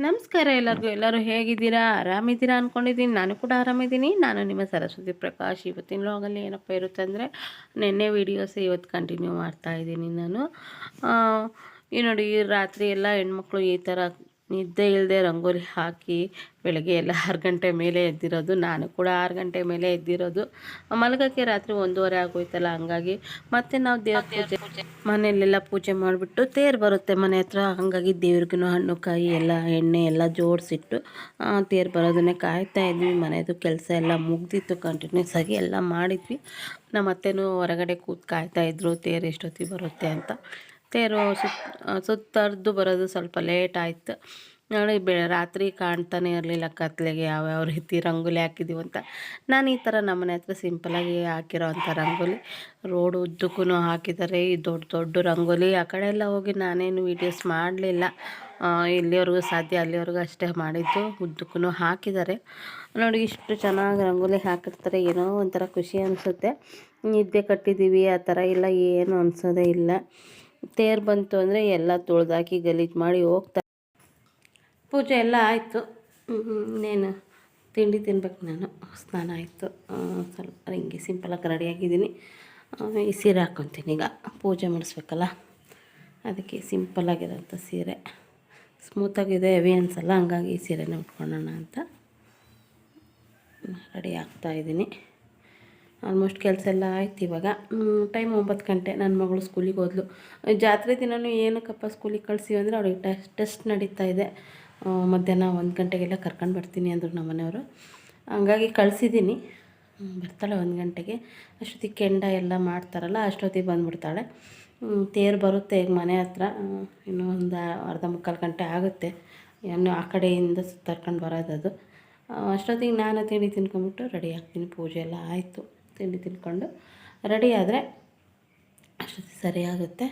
ನಮಸ್ಕಾರ ಎಲ್ಲರಿಗೂ. ಎಲ್ಲರೂ ಹೇಗಿದ್ದೀರಾ? ಆರಾಮಿದ್ದೀರಾ ಅಂದ್ಕೊಂಡಿದ್ದೀನಿ ನಾನು ಕೂಡ ಆರಾಮಿದ್ದೀನಿ. ನಾನು ನಿಮ್ಮ ಸರಸ್ವತಿ ಪ್ರಕಾಶ್. ಇವತ್ತಿನ ಲಾಗಲ್ಲಿ ಏನಪ್ಪ ಇರುತ್ತೆ ಅಂದರೆ, ನಿನ್ನೆ ವೀಡಿಯೋಸ್ ಇವತ್ತು ಕಂಟಿನ್ಯೂ ಮಾಡ್ತಾ ಇದ್ದೀನಿ ನಾನು. ಈ ನೋಡಿ ರಾತ್ರಿ ಎಲ್ಲ ಹೆಣ್ಮಕ್ಳು ಈ ಥರ ನಿದ್ದೆ ಇಲ್ಲದೆ ರಂಗೋಲಿ ಹಾಕಿ ಬೆಳಗ್ಗೆ ಎಲ್ಲ ಆರು ಗಂಟೆ ಮೇಲೆ ಎದ್ದಿರೋದು ನಾನು ಕೂಡ ಆರು ಗಂಟೆ ಮೇಲೆ ಎದ್ದಿರೋದು. ಮಲಗಕ್ಕೆ ರಾತ್ರಿ ಒಂದೂವರೆ ಆಗೋಯ್ತಲ್ಲ ಹಂಗಾಗಿ ಮತ್ತೆ ನಾವು ದೇವ್ರ ಪೂಜೆ. ಮನೆಯಲ್ಲೆಲ್ಲ ಪೂಜೆ ಮಾಡಿಬಿಟ್ಟು ತೇರು ಬರುತ್ತೆ ಮನೆ ಹತ್ರ. ಹಾಗಾಗಿ ದೇವ್ರಿಗೂ ಹಣ್ಣು ಕಾಯಿ ಎಲ್ಲ ಎಣ್ಣೆ ಎಲ್ಲ ಜೋಡಿಸಿಟ್ಟು ತೇರು ಬರೋದನ್ನೇ ಕಾಯ್ತಾ ಇದ್ವಿ. ಮನೆಯದು ಕೆಲಸ ಎಲ್ಲ ಮುಗ್ದಿತ್ತು ಕಂಟಿನ್ಯೂಸ್ ಆಗಿ ಎಲ್ಲ ಮಾಡಿದ್ವಿ. ನಮ್ಮ ಅತ್ತೆನೂ ಹೊರಗಡೆ ಕೂತ್ ಕಾಯ್ತಾ ಇದ್ರು ತೇರು ಎಷ್ಟೊತ್ತಿಗೆ ಬರುತ್ತೆ ಅಂತ. ತೇರು ಸುತ್ತ ಸುತ್ತರ್ದು ಬರೋದು ಸ್ವಲ್ಪ ಲೇಟ್ ಆಯಿತು. ನೋಡಿ, ಬೆ, ರಾತ್ರಿ ಕಾಣ್ತಾನೆ ಇರಲಿಲ್ಲ ಕತ್ಲೆಗೆ, ಯಾವ್ಯಾವ ರೀತಿ ರಂಗೋಲಿ ಹಾಕಿದ್ದೀವಿ ಅಂತ. ನಾನು ಈ ಥರ ನಮ್ಮನೆ ಹತ್ರ ಸಿಂಪಲಾಗಿ ಹಾಕಿರೋ ಅಂಥ ರಂಗೋಲಿ. ರೋಡ್ ಉದ್ದಕ್ಕೂ ಹಾಕಿದ್ದಾರೆ ಈ ದೊಡ್ಡ ದೊಡ್ಡ ರಂಗೋಲಿ. ಆ ಕಡೆ ಎಲ್ಲ ಹೋಗಿ ನಾನೇನು ವೀಡಿಯೋಸ್ ಮಾಡಲಿಲ್ಲ. ಇಲ್ಲಿವರೆಗೂ ಸಾಧ್ಯ, ಅಲ್ಲಿವರೆಗೂ ಅಷ್ಟೇ ಮಾಡಿದ್ದು. ಉದ್ದಕ್ಕೂ ಹಾಕಿದ್ದಾರೆ ನೋಡಿ, ಇಷ್ಟು ಚೆನ್ನಾಗಿ ರಂಗೋಲಿ ಹಾಕಿರ್ತಾರೆ. ಏನೋ ಒಂಥರ ಖುಷಿ ಅನಿಸುತ್ತೆ. ನಿದ್ದೆ ಕಟ್ಟಿದ್ದೀವಿ ಆ ಥರ ಇಲ್ಲ, ಏನು ಅನಿಸೋದೇ ಇಲ್ಲ. ತೇರು ಬಂತು ಅಂದರೆ ಎಲ್ಲ ತೊಳ್ದಾಕಿ ಗಲೀಜು ಮಾಡಿ ಹೋಗ್ತಾ ಪೂಜೆ ಎಲ್ಲ ಆಯಿತು. ಇನ್ನೇನು? ತಿಂಡಿ ತಿನ್ಬೇಕು ನಾನು. ಸ್ನಾನ ಆಯಿತು. ಸ್ವಲ್ಪ ಹಿಂಗೆ ಸಿಂಪಲಾಗಿ ರೆಡಿಯಾಗಿದ್ದೀನಿ ಈ ಸೀರೆ ಹಾಕ್ಕೊತೀನಿ ಈಗ. ಪೂಜೆ ಮಾಡಿಸ್ಬೇಕಲ್ಲ? ಅದಕ್ಕೆ ಸಿಂಪಲಾಗಿರೋಂಥ ಸೀರೆ. ಸ್ಮೂತಾಗಿದೆ ಹೆವಿ ಅನ್ಸಲ್ಲ, ಹಂಗಾಗಿ ಈ ಸೀರೆನೇ ಉಟ್ಕೊಳ್ಳೋಣ ಅಂತ ರೆಡಿ ಆಗ್ತಾ ಇದ್ದೀನಿ. ಆಲ್ಮೋಸ್ಟ್ ಕೆಲಸ ಎಲ್ಲ ಆಯ್ತು ಇವಾಗ. ಟೈಮ್ ಒಂಬತ್ತು ಗಂಟೆ. ನನ್ನ ಮಗಳು ಸ್ಕೂಲಿಗೆ ಹೋದ್ಲು. ಜಾತ್ರೆ ದಿನವೂ ಏನಕ್ಕಪ್ಪ ಸ್ಕೂಲಿಗೆ ಕಳಿಸಿ ಅಂದರೆ ಅವ್ರಿಗೆ ಟೆಸ್ಟ್ ಟೆಸ್ಟ್ ನಡೀತಾ ಇದೆ. ಮಧ್ಯಾಹ್ನ ಒಂದು ಗಂಟೆಗೆಲ್ಲ ಕರ್ಕೊಂಡು ಬರ್ತೀನಿ ಅಂದರು ನಮ್ಮ ಮನೆಯವರು. ಹಂಗಾಗಿ ಕಳಿಸಿದ್ದೀನಿ ಬರ್ತಾಳೆ ಒಂದು ಗಂಟೆಗೆ. ಅಷ್ಟೊತ್ತಿಗೆ ಕೆಂಡ ಎಲ್ಲ ಮಾಡ್ತಾರಲ್ಲ ಅಷ್ಟೊತ್ತಿಗೆ ಬಂದುಬಿಡ್ತಾಳೆ. ತೇರು ಬರುತ್ತೆ ಈಗ ಮನೆ ಹತ್ರ. ಇನ್ನೂ ಒಂದು ಅರ್ಧ ಮುಕ್ಕಾಲು ಗಂಟೆ ಆಗುತ್ತೆ. ಇನ್ನು ಆ ಕಡೆಯಿಂದ ಸುತ್ತಾಡ್ಕೊಂಡು ಬರೋದದು ಅಷ್ಟೊತ್ತಿಗೆ ನಾನು ತಿಂಡಿ ತಿನ್ಕೊಂಬಿಟ್ಟು ರೆಡಿ ಆಗ್ತೀನಿ. ಪೂಜೆ ಎಲ್ಲ ಆಯಿತು. ತಿಂಡಿ ತಿನ್ಕೊಂಡು ರೆಡಿ ಆದರೆ ಅಷ್ಟೊತ್ತಿಗೆ ಸರಿಯಾಗುತ್ತೆ.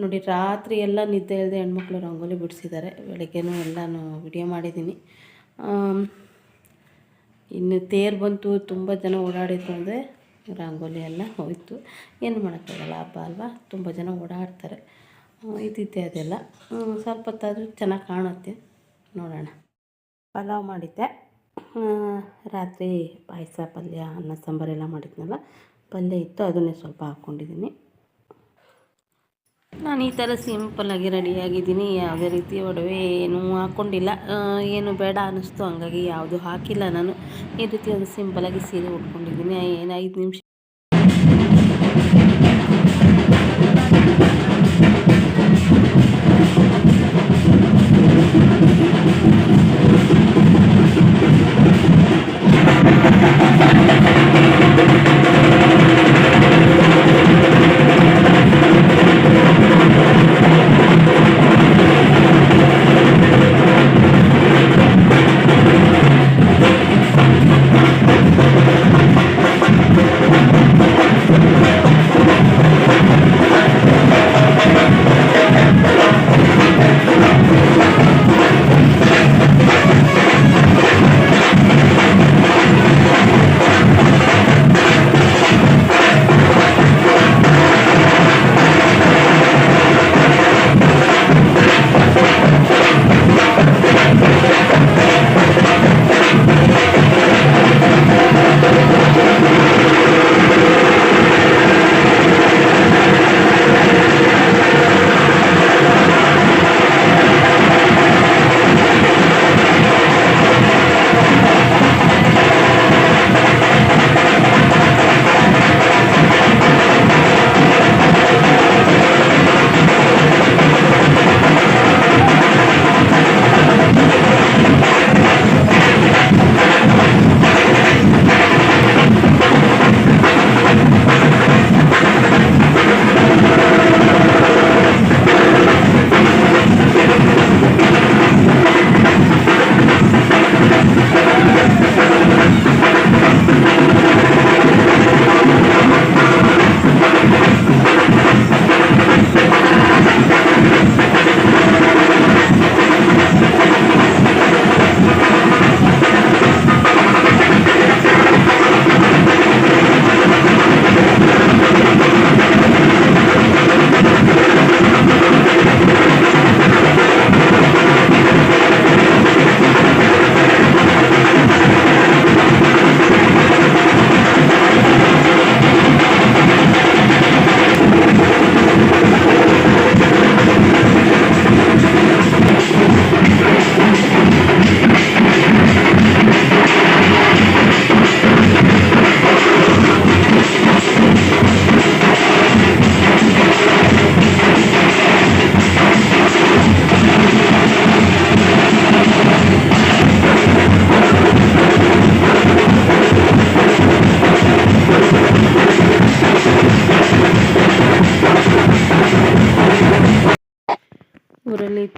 ನೋಡಿ, ರಾತ್ರಿ ಎಲ್ಲ ನಿದ್ದೆ ಇಲ್ಲದೆ ಹೆಣ್ಮಕ್ಳು ರಂಗೋಲಿ ಬಿಡಿಸಿದ್ದಾರೆ. ಬೆಳಗ್ಗೆನೂ ಎಲ್ಲನೂ ವಿಡಿಯೋ ಮಾಡಿದ್ದೀನಿ. ಇನ್ನು ತೇರು ಬಂತು, ತುಂಬ ಜನ ಓಡಾಡಿದ್ರು ಅಂದರೆ ರಂಗೋಲಿ ಎಲ್ಲ ಹೋಯಿತು. ಏನು ಮಾಡೋಕ್ಕಾಗಲ್ಲ, ಹಬ್ಬ ಅಲ್ವಾ? ತುಂಬ ಜನ ಓಡಾಡ್ತಾರೆ. ಇದ್ದಿದ್ದೆ ಅದೆಲ್ಲ. ಸ್ವಲ್ಪ ಹೊತ್ತಾದರೂ ಚೆನ್ನಾಗಿ ಕಾಣುತ್ತೆ. ನೋಡೋಣ. ಪಲಾವ್ ಮಾಡಿದ್ದೆ. ರಾತ್ರಿ ಪಾಯಸ, ಪಲ್ಯ, ಅನ್ನ ಸಾಂಬಾರೆಲ್ಲ ಮಾಡಿದ್ನಲ್ಲ, ಪಲ್ಯ ಇತ್ತು, ಅದನ್ನೇ ಸ್ವಲ್ಪ ಹಾಕ್ಕೊಂಡಿದ್ದೀನಿ. ನಾನು ಈ ಥರ ಸಿಂಪಲ್ಲಾಗಿ ರೆಡಿಯಾಗಿದ್ದೀನಿ ಯಾವುದೇ ರೀತಿ ಒಡವೆ ಏನೂ ಹಾಕ್ಕೊಂಡಿಲ್ಲ. ಏನು ಬೇಡ ಅನ್ನಿಸ್ತು, ಹಂಗಾಗಿ ಯಾವುದು ಹಾಕಿಲ್ಲ ನಾನು. ಈ ರೀತಿ ಒಂದು ಸಿಂಪಲ್ಲಾಗಿ ಸೀರೆ ಉಟ್ಕೊಂಡಿದ್ದೀನಿ. ಏನು, ಐದು ನಿಮಿಷ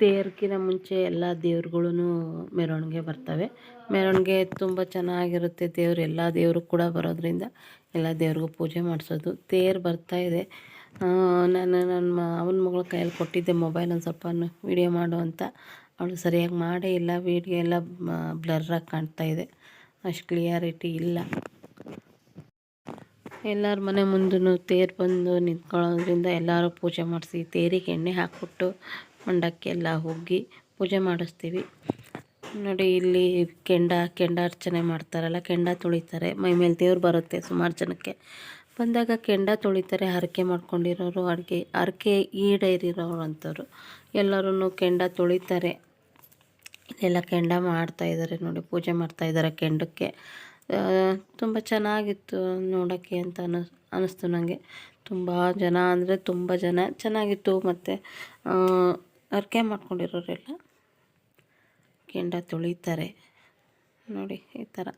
ತೇರ್ಕಿನ ಮುಂಚೆ ಎಲ್ಲ ದೇವ್ರುಗಳೂ ಮೆರವಣಿಗೆ ಬರ್ತವೆ. ಮೆರವಣಿಗೆ ತುಂಬ ಚೆನ್ನಾಗಿರುತ್ತೆ ದೇವ್ರು, ಎಲ್ಲ ದೇವರು ಕೂಡ ಬರೋದ್ರಿಂದ ಎಲ್ಲ ದೇವ್ರಿಗೂ ಪೂಜೆ ಮಾಡಿಸೋದು. ತೇರು ಇದೆ. ನಾನು ನನ್ನ ಅವನ ಮಗಳ ಕೈಯಲ್ಲಿ ಕೊಟ್ಟಿದ್ದೆ ಮೊಬೈಲ್ ಒಂದು ಸ್ವಲ್ಪ ವೀಡಿಯೋ ಮಾಡು ಅಂತ. ಅವಳು ಸರಿಯಾಗಿ ಮಾಡೇ ಇಲ್ಲ, ವೀಡಿಯೋ ಎಲ್ಲ ಬ್ಲರ್ರಾಗಿ ಕಾಣ್ತಾ ಇದೆ. ಅಷ್ಟು ಕ್ಲಿಯಾರಿಟಿ ಇಲ್ಲ. ಎಲ್ಲರ ಮನೆ ಮುಂದೂ ತೇರು ಬಂದು ನಿಂತ್ಕೊಳ್ಳೋದ್ರಿಂದ ಎಲ್ಲರೂ ಪೂಜೆ ಮಾಡಿಸಿ ತೇರಿಗೆ ಎಣ್ಣೆ ಹಾಕ್ಬಿಟ್ಟು ಮಂಡಕ್ಕೆಲ್ಲ ಹೋಗಿ ಪೂಜೆ ಮಾಡಿಸ್ತೀವಿ. ನೋಡಿ, ಇಲ್ಲಿ ಕೆಂಡ ಕೆಂಡ ಅರ್ಚನೆ ಮಾಡ್ತಾರಲ್ಲ, ಕೆಂಡ ತುಳಿತಾರೆ. ಮೈ ಮೇಲೆ ದೇವ್ರು ಬರುತ್ತೆ ಸುಮಾರು ಜನಕ್ಕೆ. ಬಂದಾಗ ಕೆಂಡ ತುಳಿತಾರೆ, ಹರಕೆ ಮಾಡ್ಕೊಂಡಿರೋರು, ಅಡುಗೆ, ಹರಕೆ ಈಡೇರಿರೋರು ಅಂಥವ್ರು ಎಲ್ಲರೂ ಕೆಂಡ ತುಳಿತಾರೆ. ಇಲ್ಲೆಲ್ಲ ಕೆಂಡ ಮಾಡ್ತಾಯಿದ್ದಾರೆ ನೋಡಿ, ಪೂಜೆ ಮಾಡ್ತಾಯಿದ್ದಾರೆ ಕೆಂಡಕ್ಕೆ. ತುಂಬ ಚೆನ್ನಾಗಿತ್ತು ನೋಡೋಕ್ಕೆ ಅಂತ ಅನ್ನಿಸ್, ಅನ್ನಿಸ್ತು ನನಗೆ ತುಂಬ ಜನ ಅಂದರೆ ತುಂಬ ಜನ ಚೆನ್ನಾಗಿತ್ತು ಮತ್ತು ಹರಕೆ ಮಾಡ್ಕೊಂಡಿರೋರೆಲ್ಲ ಕೆಂಡ ತೊಳಿತಾರೆ. ನೋಡಿ, ಈ ಥರ.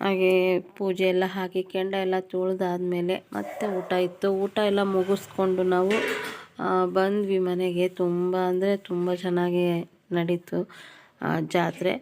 ಹಾಗೆ ಪೂಜೆ ಎಲ್ಲ ಹಾಕಿ ಕೆಂಡ ಎಲ್ಲ ತುಳಿದಾದ್ಮೇಲೆ ಮತ್ತೆ ಊಟ ಇತ್ತು. ಊಟ ಎಲ್ಲ ಮುಗಿಸ್ಕೊಂಡು ನಾವು ಬಂದ್ವಿ ಮನೆಗೆ. ತುಂಬ ಅಂದರೆ ತುಂಬ ಚೆನ್ನಾಗಿ ನಡೀತು ಜಾತ್ರೆ.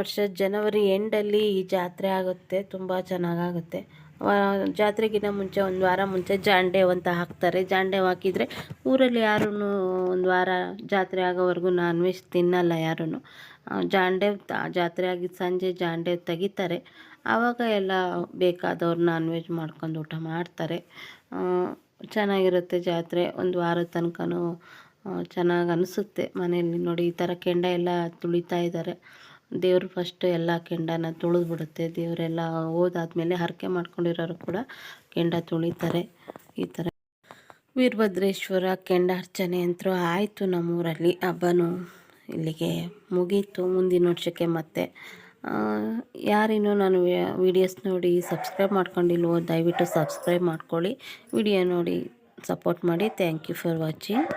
ವರ್ಷ ಜನವರಿ ಎಂಡಲ್ಲಿ ಈ ಜಾತ್ರೆ ಆಗುತ್ತೆ, ತುಂಬ ಚೆನ್ನಾಗಾಗುತ್ತೆ. ಜಾತ್ರೆಗಿಂತ ಮುಂಚೆ ಒಂದು ವಾರ ಮುಂಚೆ ಜಾಂಡೇವ್ ಅಂತ ಹಾಕ್ತಾರೆ. ಜಾಂಡೇವ್ ಹಾಕಿದರೆ ಊರಲ್ಲಿ ಯಾರೂ ಒಂದು ವಾರ ಜಾತ್ರೆ ಆಗೋವರೆಗೂ ನಾನ್ ವೆಜ್ ತಿನ್ನಲ್ಲ ಯಾರೂ ಜಾಂಡೆ ಜಾತ್ರೆ ಆಗಿದ್ದು ಸಂಜೆ ಜಾಂಡೇವ್ ತೆಗಿತಾರೆ. ಆವಾಗ ಎಲ್ಲ ಬೇಕಾದವ್ರು ನಾನ್ ವೆಜ್ ಮಾಡ್ಕೊಂಡು ಊಟ ಮಾಡ್ತಾರೆ. ಚೆನ್ನಾಗಿರುತ್ತೆ ಜಾತ್ರೆ, ಒಂದು ವಾರದ ತನಕನೂ ಚೆನ್ನಾಗಿ ಅನಿಸುತ್ತೆ ಮನೆಯಲ್ಲಿ ನೋಡಿ. ಈ ಥರ ಕೆಂಡ ಎಲ್ಲ ತುಳಿತಾ ಇದ್ದಾರೆ ದೇವರು ಫಸ್ಟ್ ಎಲ್ಲ ಕೆಂಡನ ತುಳಿದ್ಬಿಡುತ್ತೆ. ದೇವರೆಲ್ಲ ಹೋದಾದ್ಮೇಲೆ ಹರಕೆ ಮಾಡ್ಕೊಂಡಿರೋರು ಕೂಡ ಕೆಂಡ ತುಳಿತಾರೆ. ಈ ಥರ ವೀರಭದ್ರೇಶ್ವರ ಕೆಂಡ ಅರ್ಚನೆ ಅಂತೂ ಆಯಿತು ನಮ್ಮೂರಲ್ಲಿ. ಹಬ್ಬನೂ ಇಲ್ಲಿಗೆ ಮುಗೀತು ಮುಂದಿನ ವರ್ಷಕ್ಕೆ ಮತ್ತೆ. ಯಾರಿನ್ನೂ ನಾನು ವಿಡಿಯೋಸ್ ನೋಡಿ ಸಬ್ಸ್ಕ್ರೈಬ್ ಮಾಡ್ಕೊಂಡಿಲ್ವೋ ದಯವಿಟ್ಟು ಸಬ್ಸ್ಕ್ರೈಬ್ ಮಾಡ್ಕೊಳ್ಳಿ. ವಿಡಿಯೋ ನೋಡಿ ಸಪೋರ್ಟ್ ಮಾಡಿ. Thank you for watching